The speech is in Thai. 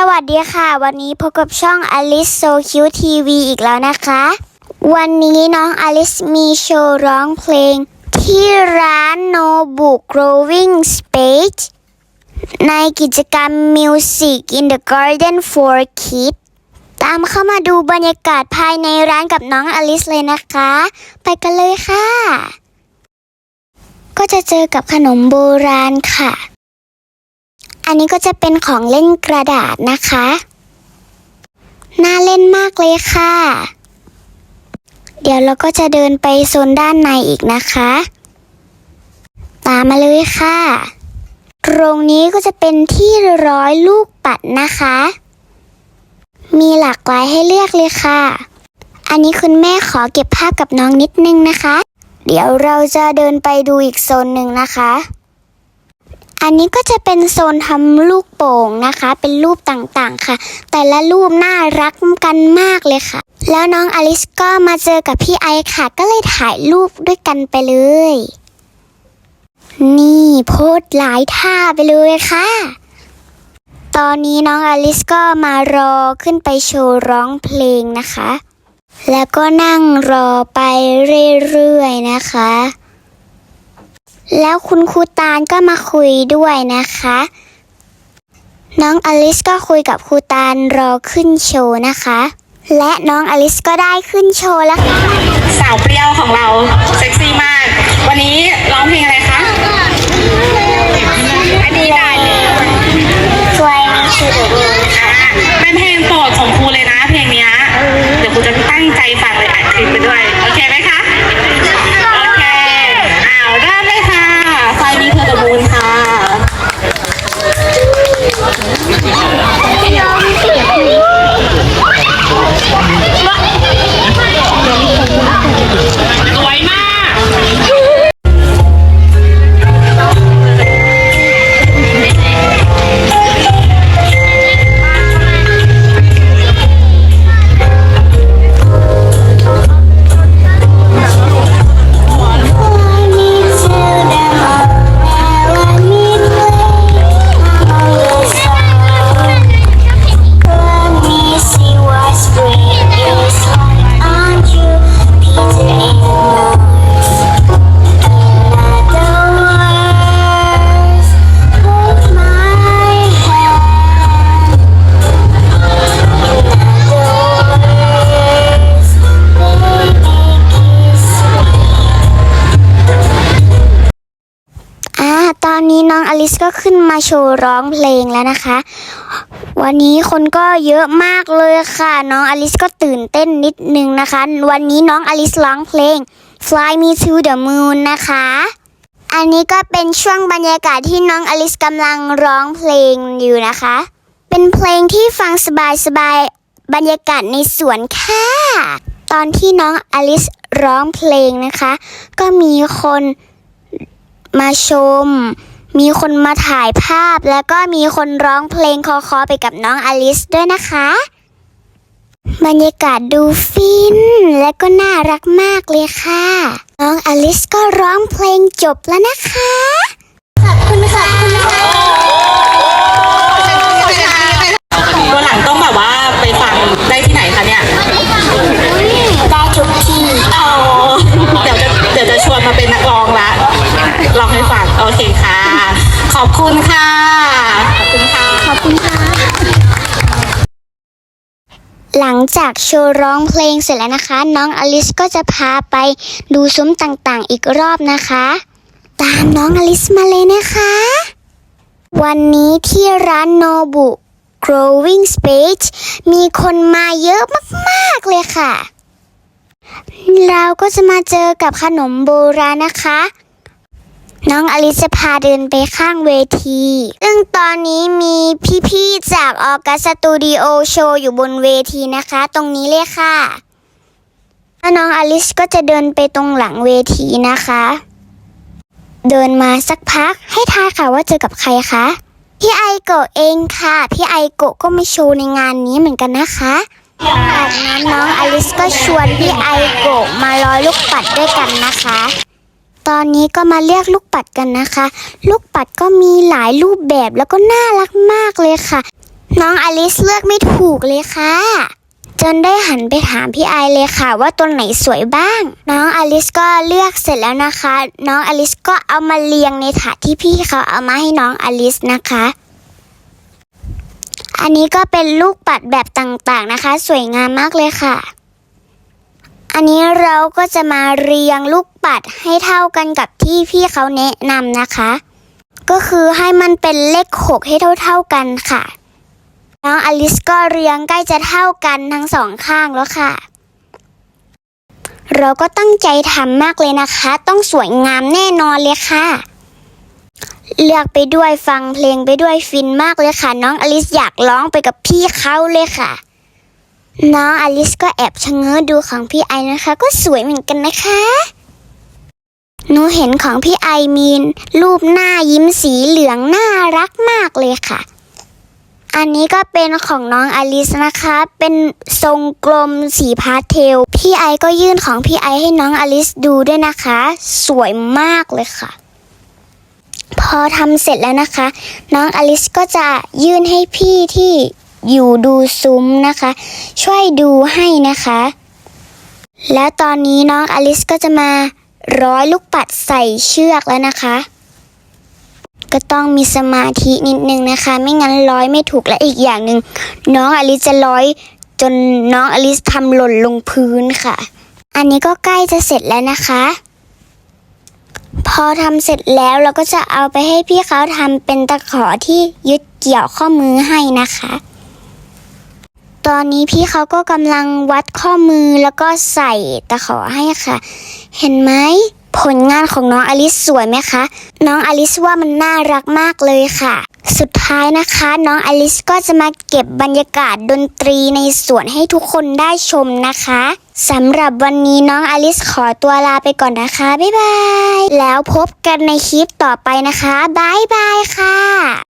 สวัสดีค่ะ วันนี้พบกับช่อง Alice So Cute TV อีกแล้วนะคะ วันนี้น้องอลิสมีโชว์ร้องเพลง ที่ร้าน Nobu Growing Space ในกิจกรรม Music in the Garden for Kids ตามเข้ามาดูบรรยากาศภายในร้านกับน้องอลิสเลยนะคะ ไปกันเลยค่ะ ก็จะเจอกับขนมโบราณค่ะ อันนี้ก็จะเป็นของเล่นกระดาษนะคะ น่าเล่นมากเลยค่ะ เดี๋ยวเราก็จะเดินไปโซนด้านในอีกนะคะ ตามมาเลยค่ะ ตรงนี้ก็จะเป็นที่ร้อยลูกปัดนะคะ มีหลากหลายให้เลือกเลยค่ะ อันนี้คุณแม่ขอเก็บภาพกับน้องนิดนึงนะคะ เดี๋ยวเราจะเดินไปดูอีกโซนหนึ่งนะคะ อันนี้ก็จะเป็นโซนทำลูกโป่งนะคะ เป็นรูปต่างๆค่ะ แต่ละรูปน่ารักกันมากเลยค่ะ แล้วน้องอลิสก็มาเจอกับพี่ไอค่ะ ก็เลยถ่ายรูปด้วยกันไปเลย นี่โพสหลายท่าไปเลยค่ะ ตอนนี้น้องอลิสก็มารอขึ้นไปโชว์ร้องเพลงนะคะ แล้วก็นั่งรอไปเรื่อยๆนะคะ แล้วคุณครูตาลก็มาคุยด้วยนะคะ น้องอลิสก็คุยกับครูตาลรอขึ้นโชว์นะคะ และน้องอลิสก็ได้ขึ้นโชว์แล้วค่ะสาวเปรี้ยวของเราเซ็กซี่มาก วันนี้ร้องเพลงอะไรคะอันนี้ได้เลยสวยชื่อเดรูอ่าเป็นเพลงโปรดของครูเลยนะเพลงเนี้ยเดี๋ยวครูจะตั้งใจฟังเลย น้องอลิสก็ขึ้นมาโชว์ร้องเพลงแล้วนะคะ วันนี้คนก็เยอะมากเลยค่ะ น้องอลิสก็ตื่นเต้นนิดนึงนะคะ วันนี้น้องอลิสร้องเพลง Fly Me to the Moon นะคะ อันนี้ก็เป็นช่วงบรรยากาศที่น้องอลิสกำลังร้องเพลงอยู่นะคะ เป็นเพลงที่ฟังสบายๆบรรยากาศในสวนค่ะ ตอนที่น้องอลิสร้องเพลงนะคะ ก็มีคนมาชม มีคนมาถ่ายภาพ แล้วก็มีคนร้องเพลงคอคอๆไปกับน้องอลิสด้วยนะคะ บรรยากาศดูฟิน และก็น่ารักมากเลยค่ะ น้องอลิสก็ร้องเพลงจบแล้วนะคะขอบคุณค่ะคุณค่ะตัวหลังต้องแบบว่าไปฟังได้ที่ไหนคะเนี่ยได้ทุกที่ คุณค่ะ ขอบคุณค่ะ ขอบคุณค่ะ หลังจากโชว์ร้องเพลงเสร็จแล้วนะคะ น้องอลิสก็จะพาไปดูซุ้มต่างๆ อีกรอบนะคะ ตามน้องอลิสมาเลยนะคะ วันนี้ที่ร้านโนบุ Growing Space มีคนมาเยอะมากๆเลยค่ะ เราก็จะมาเจอกับขนมโบราณนะคะ น้องอลิซพาเดินไปข้างเวที ซึ่งตอนนี้มีพี่ๆจากออกัสสตูดิโอโชว์อยู่บนเวทีนะคะ ตรงนี้เลยค่ะแล้วน้องอลิซก็จะเดินไปตรงหลังเวทีนะคะ เดินมาสักพักให้ทายค่ะว่าเจอกับใครคะ พี่ไอโกะเองค่ะ พี่ไอโกะก็มาโชว์ในงานนี้เหมือนกันนะคะจากนั้นน้องอลิสก็ชวนพี่ไอโกะมาลอยลูกปัดด้วยกันนะคะ ตอนนี้ก็มาเรียกลูกปัดกันนะคะ ลูกปัดก็มีหลายรูปแบบแล้วก็น่ารักมากเลยค่ะ น้องอลิสเลือกไม่ถูกเลยค่ะ จนได้หันไปถามพี่ไอเลยค่ะ ว่าตัวไหนสวยบ้าง น้องอลิสก็เลือกเสร็จแล้วนะคะ น้องอลิสก็เอามาเรียงในถาดที่พี่เขาเอามาให้น้องอลิสนะคะอันนี้ก็เป็นลูกปัดแบบต่างๆนะคะ สวยงามมากเลยค่ะ อันนี้เราก็จะมาเรียงลูกปัดให้เท่ากันกับที่พี่เขาแนะนำนะคะ ก็คือให้มันเป็นเลขหกให้เท่าๆกันค่ะ น้องอลิสก็เรียงใกล้จะเท่ากันทั้งสองข้างแล้วค่ะ เราก็ตั้งใจทำมากเลยนะคะ ต้องสวยงามแน่นอนเลยค่ะ เลือกไปด้วยฟังเพลงไปด้วยฟินมากเลยค่ะ น้องอลิสอยากร้องไปกับพี่เขาเลยค่ะ น้องอลิสก็แอบชะเง้อดูของพี่ไอนะคะ ก็สวยเหมือนกันนะคะ หนูเห็นของพี่ไอมีน รูปหน้ายิ้มสีเหลืองน่ารักมากเลยค่ะ อันนี้ก็เป็นของน้องอลิสนะคะ เป็นทรงกลมสีพาสเทล พี่ไอก็ยื่นของพี่ไอให้น้องอลิสดูด้วยนะคะ สวยมากเลยค่ะ พอทำเสร็จแล้วนะคะ น้องอลิสก็จะยื่นให้พี่ที่ อยู่ดูซุ้มนะคะ ช่วยดูให้นะคะ แล้วตอนนี้น้องอลิสก็จะมาร้อยลูกปัดใส่เชือกแล้วนะคะ ก็ต้องมีสมาธินิดนึงนะคะ ไม่งั้นร้อยไม่ถูกและอีกอย่างหนึ่งน้องอลิสจะร้อยจนน้องอลิสทำหล่นลงพื้นค่ะ อันนี้ก็ใกล้จะเสร็จแล้วนะคะ พอทำเสร็จแล้วเราก็จะเอาไปให้พี่เขาทำเป็นตะขอที่ยึดเกี่ยวข้อมือให้นะคะ ตอนนี้พี่เขาก็กำลังวัดข้อมือแล้วก็ใส่ตะขอให้ค่ะ เห็นไหมผลงานของน้องอลิสสวยไหมคะ น้องอลิสว่ามันน่ารักมากเลยค่ะ สุดท้ายนะคะ น้องอลิสก็จะมาเก็บบรรยากาศดนตรีในสวนให้ทุกคนได้ชมนะคะสำหรับวันนี้น้องอลิสขอตัวลาไปก่อนนะคะ บ๊ายบาย แล้วพบกันในคลิปต่อไปนะคะ บ๊ายบายค่ะ